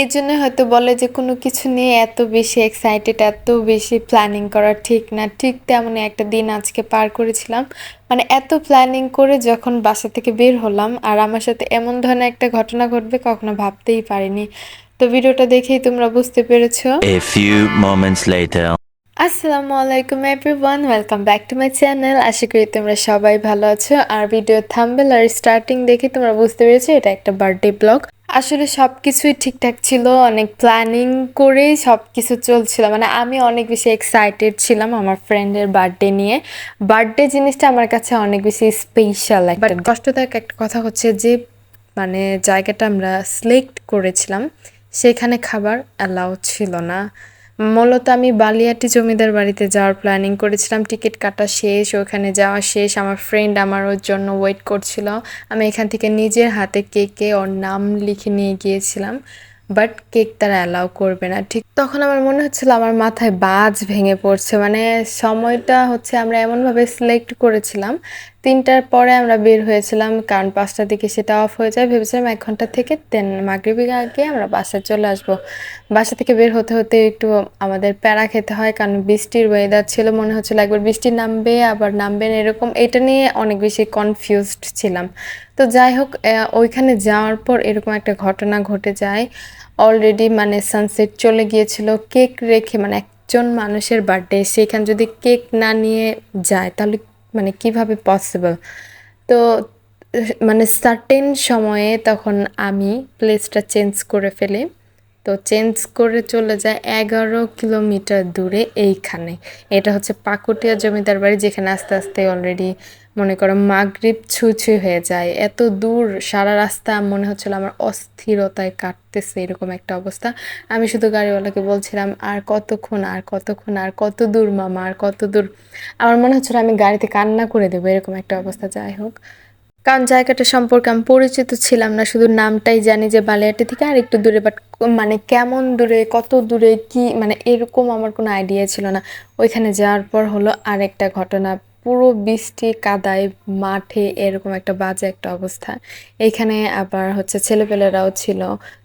এই জন্য হয়তো বলে যে কোনো কিছু নিয়ে এত বেশি এক্সাইটেড এত বেশি প্ল্যানিং করা ঠিক না। ঠিক তেমনই একটা দিন আজকে পার করেছিলাম। মানে এত প্ল্যানিং করে যখন বাসা থেকে বের হলাম আর আমার সাথে এমন ধরনের একটা ঘটনা ঘটবে কখনো ভাবতেই পারিনি। তো ভিডিওটা দেখেই তোমরা বুঝতে পেরেছ। A few moments later. আসসালামু আলাইকুম everyone welcome back to my channel আশা করি তোমরা সবাই ভালো আছো। আর ভিডিও থাম্বেল আর স্টার্টিং দেখে তোমরা বুঝতে পেরেছ এটা একটা বার্থডে ব্লগ আসলে সব কিছুই ঠিকঠাক ছিল, অনেক প্ল্যানিং করেই সব কিছু চলছিল। মানে আমি অনেক বেশি এক্সাইটেড ছিলাম আমার ফ্রেন্ডের বার্থডে নিয়ে। বার্থডে জিনিসটা আমার কাছে অনেক বেশি স্পেশাল বাট কষ্টদায়ক একটা কথা হচ্ছে যে মানে জায়গাটা আমরা সিলেক্ট করেছিলাম, সেখানে খাবার অ্যালাউ ছিল না। মূলত আমি বালিয়াটি জমিদার বাড়িতে যাওয়ার প্ল্যানিং করেছিলাম। টিকিট কাটা শেষ, ওখানে যাওয়া শেষ। আমার ফ্রেন্ড আমার ওর জন্য ওয়েট করছিল। আমি এখান থেকে নিজের হাতে কেকে ওর নাম লিখে নিয়ে গিয়েছিলাম। বাট কেক তারা অ্যালাউ করবে না। ঠিক তখন আমার মনে হচ্ছিল আমার মাথায় বাজ ভেঙে পড়ছে। মানে সময়টা হচ্ছে আমরা এমনভাবে সিলেক্ট করেছিলাম তিনটার পরে আমরা বের হয়েছিলাম, কারণ পাঁচটার দিকে সেটা অফ হয়ে যায়। ভেবেছিলাম এক ঘণ্টা থেকে তেন মাগরিবের আগে আমরা বাসায় চলে আসব। বাসা থেকে বের হতে হতে একটু আমাদের প্যারা খেতে হয়, কারণ বৃষ্টির ওয়েদার ছিল, মনে হচ্ছিল একবার বৃষ্টি নামবে, আবার নামবে না এরকম। এটা নিয়ে অনেক বেশি কনফিউজড ছিলাম। তো যাই হোক ওইখানে যাওয়ার পর এরকম একটা ঘটনা ঘটে যায়। অলরেডি মানে সানসেট চলে গিয়েছিল। কেক রেখে মানে একজন মানুষের বার্থডে সেখানে যদি কেক না নিয়ে যায়, তাহলে মানে কীভাবে পসিবল তো মানে সার্টেন সময়ে তখন আমি প্লেসটা চেঞ্জ করে ফেলি। তো চেঞ্জ করে চলে যায় এগারো কিলোমিটার দূরে এইখানে। এটা হচ্ছে পাকুটিয়া জমিদার বাড়ি, যেখানে আস্তে আস্তে অলরেডি মনে করো মাগরিব ছুঁই হয়ে যায়। এত দূর সারা রাস্তা মনে হচ্ছিল আমার অস্থিরতায় কাটতেছে এরকম একটা অবস্থা। আমি শুধু গাড়িওয়ালাকে বলছিলাম, আর কতক্ষণ আর কতক্ষণ, আর কত দূর মামা, আর কত দূর? আমার মনে হচ্ছিল আমি গাড়িতে কান্না করে দেবো, এরকম একটা অবস্থা। যাই হোক কারণ জায়গাটা সম্পর্কে আমি পরিচিত ছিলাম না, শুধু নামটাই জানি যে বালিয়াটি থেকে আর একটু দূরে বাট মানে কেমন দূরে, কত দূরে, কি মানে এরকম আমার কোনো আইডিয়া ছিল না। ওইখানে যাওয়ার পর হলো আরেকটা ঘটনা। পুরো বৃষ্টি, কাদায়, মাঠে এরকম একটা বাজে একটা অবস্থা। এখানে আবার হচ্ছে ছেলেপেলেরাও ছিল।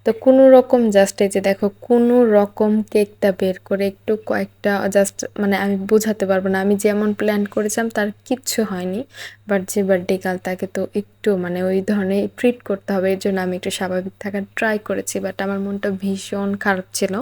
তো কোনো রকম জাস্ট এই যে দেখো, কোনো রকম কেকটা বের করে একটু কয়েকটা জাস্ট মানে আমি বোঝাতে পারব না। আমি যেমন প্ল্যান করেছিলাম তার কিচ্ছু হয়নি। বাট যে বার্থডে কাল তাকে তো একটু মানে ওই ধরনের ট্রিট করতে হবে, এর জন্য আমি একটু স্বাভাবিক থাকার ট্রাই করেছি। বাট আমার মনটা ভীষণ খারাপ ছিল।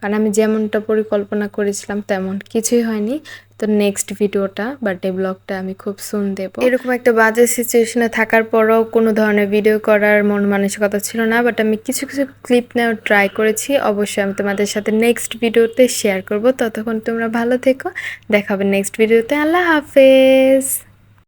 কারণ আমি যেমনটা পরিকল্পনা করেছিলাম তেমন কিছুই হয়নি। তো নেক্সট ভিডিওটা বার্থডে ব্লগটা আমি খুব সুন দেব। এরকম একটা বাজে সিচুয়েশনে থাকার পরও কোনো ধরনের ভিডিও করার মন মানসিকতা ছিল না বাট আমি কিছু কিছু ক্লিপ নেওয়ার ট্রাই করেছি। অবশ্যই আমি তোমাদের সাথে নেক্সট ভিডিওতে শেয়ার করব। ততক্ষণ তোমরা ভালো থেকো। দেখাবে নেক্সট ভিডিওতে আল্লাহ হাফেজ।